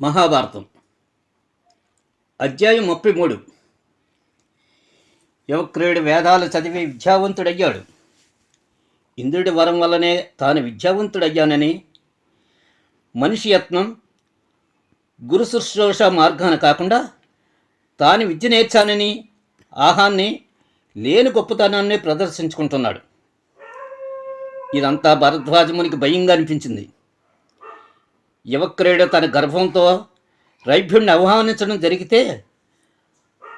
మహాభారతం. అధ్యాయం ముప్పై మూడు. యువక్రీడు వేదాలు చదివి విద్యావంతుడయ్యాడు. ఇంద్రుడి వరం వల్లనే తాను విద్యావంతుడయ్యానని మనిషి యత్నం గురు శుశ్రూష మార్గాన కాకుండా తాను విద్య నేర్చానని ఆహాన్ని లేని గొప్పతనాన్ని ప్రదర్శించుకుంటున్నాడు. ఇదంతా భరద్వాజమునికి భయంగా అనిపించింది. యువక్రీడు తన గర్భంతో రైభ్యుణ్ణి ఆహ్వానించడం జరిగితే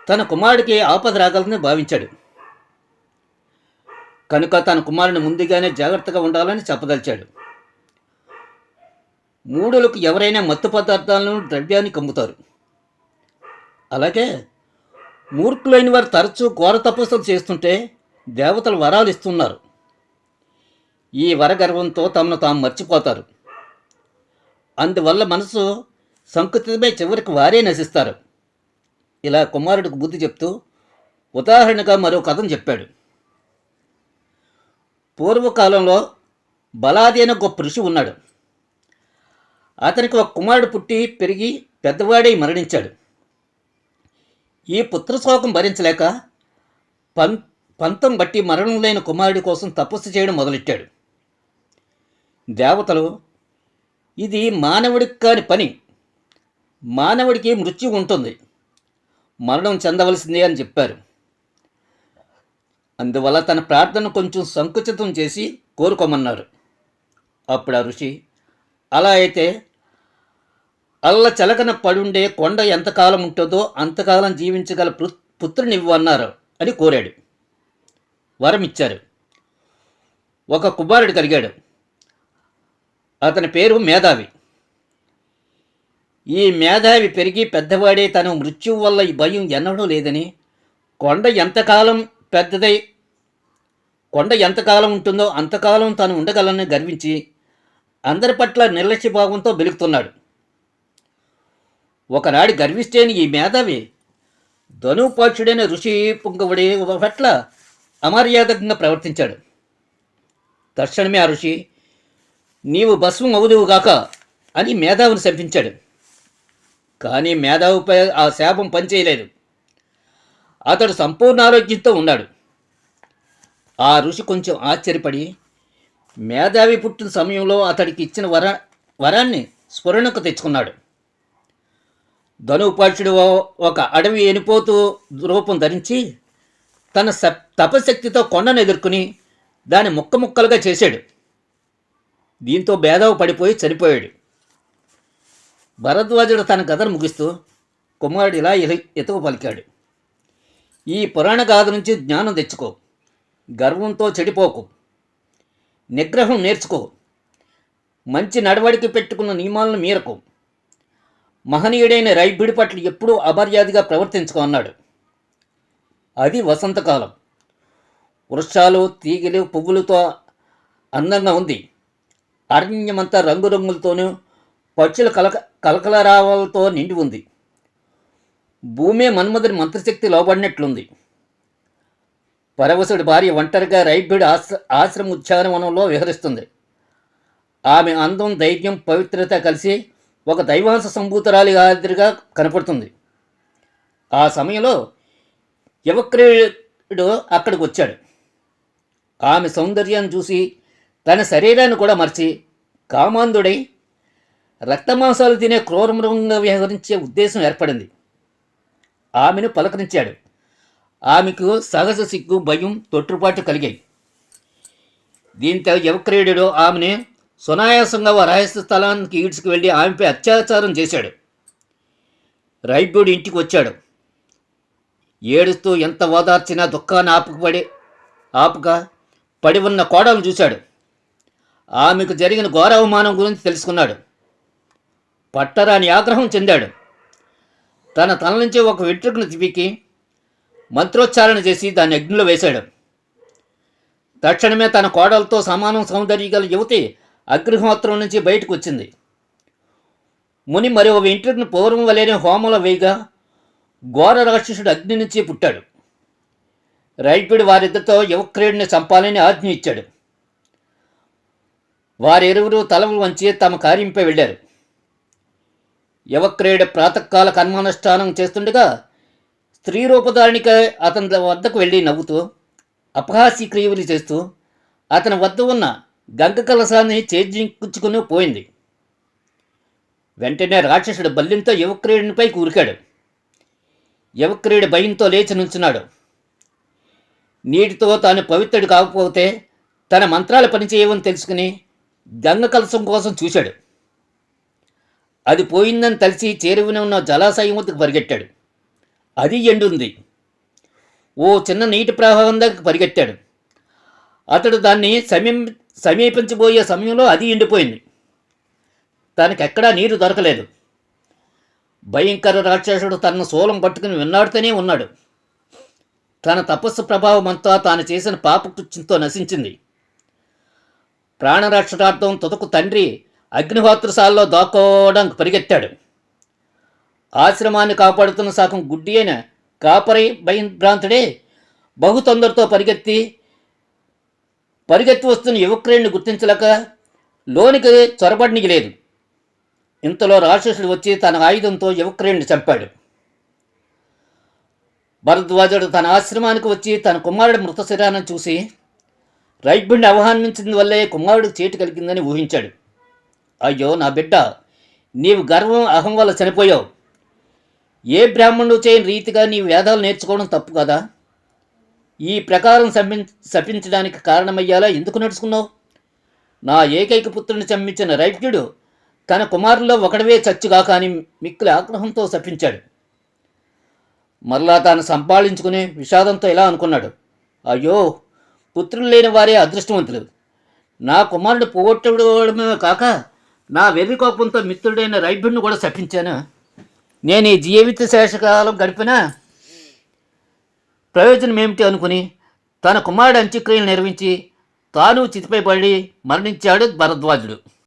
తన కుమారుడికి ఆపద రాగలని భావించాడు. కనుక తన కుమారుని ముందుగానే జాగ్రత్తగా ఉండాలని చెప్పదలిచాడు. మూడులకు ఎవరైనా మత్తు పదార్థాలను ద్రవ్యాన్ని కమ్ముతారు. అలాగే మూర్ఖులైన వారు తరచూ ఘోర తపస్సులు చేస్తుంటే దేవతలు వరాలు ఇస్తున్నారు. ఈ వరగర్వంతో తమను తాము మర్చిపోతారు. అందువల్ల మనసు సంకుచితమై చివరికి వారే నశిస్తారు. ఇలా కుమారుడికి బుద్ధి చెప్తూ ఉదాహరణగా మరో కథను చెప్పాడు. పూర్వకాలంలో బలాది అనే గొప్ప ఋషి ఉన్నాడు. అతనికి ఒక కుమారుడు పుట్టి పెరిగి పెద్దవాడై మరణించాడు. ఈ పుత్రశోకం భరించలేక పం పంతం బట్టి మరణం లేని కుమారుడి కోసం తపస్సు చేయడం మొదలెట్టాడు. దేవతలు ఇది మానవుడికి కాని పని. మానవుడికి మృత్యు ఉంటుంది. మరణం చెందవలసిందే అని చెప్పారు. అందువల్ల తన ప్రార్థన కొంచెం సంకుచితం చేసి కోరుకోమన్నారు. అప్పుడు ఆ ఋషి అలా అయితే అల్ల చలకన పడుండే కొండ ఎంతకాలం ఉంటుందో అంతకాలం జీవించగల పు పుత్రునివ్వు అన్నారు అని కోరాడు. వరం ఇచ్చారు ఒక కుమారుడు కలిగాడు. అతని పేరు మేధావి. ఈ మేధావి పెరిగి పెద్దవాడే తన మృత్యువు వల్ల ఈ భయం ఎన్నడూ లేదని కొండ ఎంతకాలం పెద్దదై కొండ ఎంతకాలం ఉంటుందో అంతకాలం తాను ఉండగలని గర్వించి అందరి పట్ల నిర్లక్ష్య భావంతో వెలుగుతున్నాడు ఒకనాడు గర్విస్తేని ఈ మేధావి ధనుపాక్షుడైన ఋషి పుంగవుడి పట్ల అమర్యాదకంగా ప్రవర్తించాడు. తక్షణమే ఆ ఋషి నీవు భస్మం అవుదువుగాక అని మేధావిని శపించాడు. కానీ మేధావుపై ఆ శాపం పనిచేయలేదు. అతడు సంపూర్ణ ఆరోగ్యంతో ఉన్నాడు. ఆ ఋషి కొంచెం ఆశ్చర్యపడి మేధావి పుట్టిన సమయంలో అతడికి ఇచ్చిన వర వరాన్ని స్ఫురణకు తెచ్చుకున్నాడు. ధనుపాక్షుడు ఒక అడవి ఎనిపోతూ రూపం ధరించి తన స తపశక్తితో కొండను ఎదుర్కొని దాన్ని ముక్క ముక్కలుగా చేశాడు. దీంతో భేదవ పడిపోయి చనిపోయాడు. భరద్వాజుడు తన కథను ముగిస్తూ కుమారుడు ఇలా ఎతుకు పలికాడు. ఈ పురాణ గాథ నుంచి జ్ఞానం తెచ్చుకో. గర్వంతో చెడిపోకు. నిగ్రహం నేర్చుకో. మంచి నడవడిక పెట్టుకున్న నియమాలను మీరకు. మహనీయుడైన రైబిడి పట్ల ఎప్పుడూ అమర్యాదగా ప్రవర్తించుకో అన్నాడు. అది వసంతకాలం. వృక్షాలు తీగలు పువ్వులతో అందంగా ఉంది. అరణ్యమంతా రంగురంగులతోనూ పక్షుల కలక కలకలరావాలతో నిండి ఉంది. భూమే మన్మధుని మంత్రశక్తి లోబడినట్లుంది. పరవశుడి భార్య ఒంటరిగా రైభ్యుడి ఆశ్ర ఆశ్రమ ఉద్యానవనంలో విహరిస్తుంది. ఆమె అందం ధైర్యం పవిత్రత కలిసి ఒక దైవాంశ సంభూతురాలి ఆదిరిగా కనపడుతుంది. ఆ సమయంలో యువక్రీయుడు అక్కడికి వచ్చాడు ఆమె సౌందర్యాన్ని చూసి తన శరీరాన్ని కూడా మర్చి కామాంధుడై రక్తమాంసాలు తినే క్రూరమృగంగా వ్యవహరించే ఉద్దేశం ఏర్పడింది. ఆమెను పలకరించాడు. ఆమెకు సహజ సిగ్గు భయం తొట్టుపాటు కలిగాయి. దీంతో యువక్రీయుడు ఆమెని సునాయాసంగా ఓ రహస్య స్థలానికి ఈడ్చుకు వెళ్ళి ఆమెపై అత్యాచారం చేశాడు. రైభ్యుడు ఇంటికి వచ్చాడు. ఏడుస్తూ ఎంత ఓదార్చినా దుఃఖాన్ని ఆపుకపడి ఆపుక పడి ఉన్న కోడలు చూశాడు. ఆమెకు జరిగిన ఘోర అవమానం గురించి తెలుసుకున్నాడు. పట్టరాని ఆగ్రహం చెందాడు. తన తల నుంచి ఒక వెంట్రుకను తిపికి మంత్రోచ్చారణ చేసి దాన్ని అగ్నిలో వేశాడు. తక్షణమే తన కోడలతో సమానం సౌందర్య గల యువతి అగ్నిహోత్రం నుంచి బయటకు వచ్చింది. ముని మరి ఒక వెంట్రుకను పూర్వం వలేని హోమంలో వేయగా ఘోర రాక్షసుడు అగ్ని నుంచి పుట్టాడు. రైపిడి వారిద్దరితో యువక్రీడిని చంపాలని ఆజ్ఞ ఇచ్చాడు. వారిరువురు తలలు వంచి తమ కార్యంపై వెళ్ళారు. యవక్రేయుడు ప్రాతకాల కర్మానుష్ఠానం చేస్తుండగా స్త్రీ రూపధారిణిక అతని వద్దకు వెళ్ళి నవ్వుతూ అపహాస్య క్రియలు చేస్తూ అతని వద్ద ఉన్న గంగ కలసాన్ని చేజించుకుని పోయింది. వెంటనే రాక్షసుడు బల్లింతో యువక్రీయుడిపై కూరికాడు. యువక్రీయుడు భయంతో లేచి నుంచున్నాడు. నీటితో తాను పవిత్రుడు కాకపోతే తన మంత్రాలు పనిచేయవని తెలుసుకుని గంగ కలసం కోసం చూశాడు. అది పోయిందని తలిసి చేరువని ఉన్న జలాశయం వద్దకు పరిగెట్టాడు. అది ఎండుంది. ఓ చిన్న నీటి ప్రవాహం దాకా పరిగెట్టాడు. అతడు దాన్ని సమీప సమీపించబోయే సమయంలో అది ఎండిపోయింది. తనకెక్కడా నీరు దొరకలేదు. భయంకర రాక్షసుడు తనను శూలం పట్టుకుని విన్నాడుతూనే ఉన్నాడు. తన తపస్సు ప్రభావం అంతా తాను చేసిన పాపకృత్యంతో నశించింది. ప్రాణరక్షణార్థం తుదకు తండ్రి అగ్నిహోత్రశాలలో దాక్కోవడానికి పరిగెత్తాడు. ఆశ్రమాన్ని కాపాడుతున్న సగం గుడ్డి అయిన కాపరి భయభ్రాంతుడే బహు తొందరతో పరిగెత్తి పరిగెత్తి వస్తున్న యువక్రేణ్ణి గుర్తించలేక లోనికి చొరబడినికి లేదు. ఇంతలో రాక్షసుడు వచ్చి తన ఆయుధంతో యువక్రేణ్ణి చంపాడు. భరద్వాజుడు తన ఆశ్రమానికి వచ్చి తన కుమారుడి మృత శరీరాన్ని చూసి రైబ్బుడిని అవమానించిన వల్లే కుమారుడికి చేటు కలిగిందని ఊహించాడు. అయ్యో నా బిడ్డ నీవు గర్వం అహం వల్ల చనిపోయావు. ఏ బ్రాహ్మణుడు చేయని రీతిగా నీ వేదాలు నేర్చుకోవడం తప్పు కదా? ఈ ప్రకారం శపించ శపించడానికి కారణమయ్యేలా ఎందుకు నడుచుకున్నావు? నా ఏకైక పుత్రుని చంపించిన రైవ్యుడు తన కుమారుల్లో ఒకడవే చచ్చుగా కానీ మిక్కుల ఆగ్రహంతో శపించాడు. మరలా తాను సంపాదించుకుని విషాదంతో ఇలా అనుకున్నాడు? అయ్యో పుత్రులు లేని వారే అదృష్టవంతులు. నా కుమారుడు పోగొట్టడమే కాక నా వెర్రి కోపంతో మిత్రుడైన రైభుడిని కూడా శపించాను. నేను ఈ జీవిత శేషకాలం గడిపిన ప్రయోజనం ఏమిటి అనుకుని తన కుమారుడు అంత్యక్రియలు నిర్వహించి తాను చితిపై పడి మరణించాడు భరద్వాజుడు.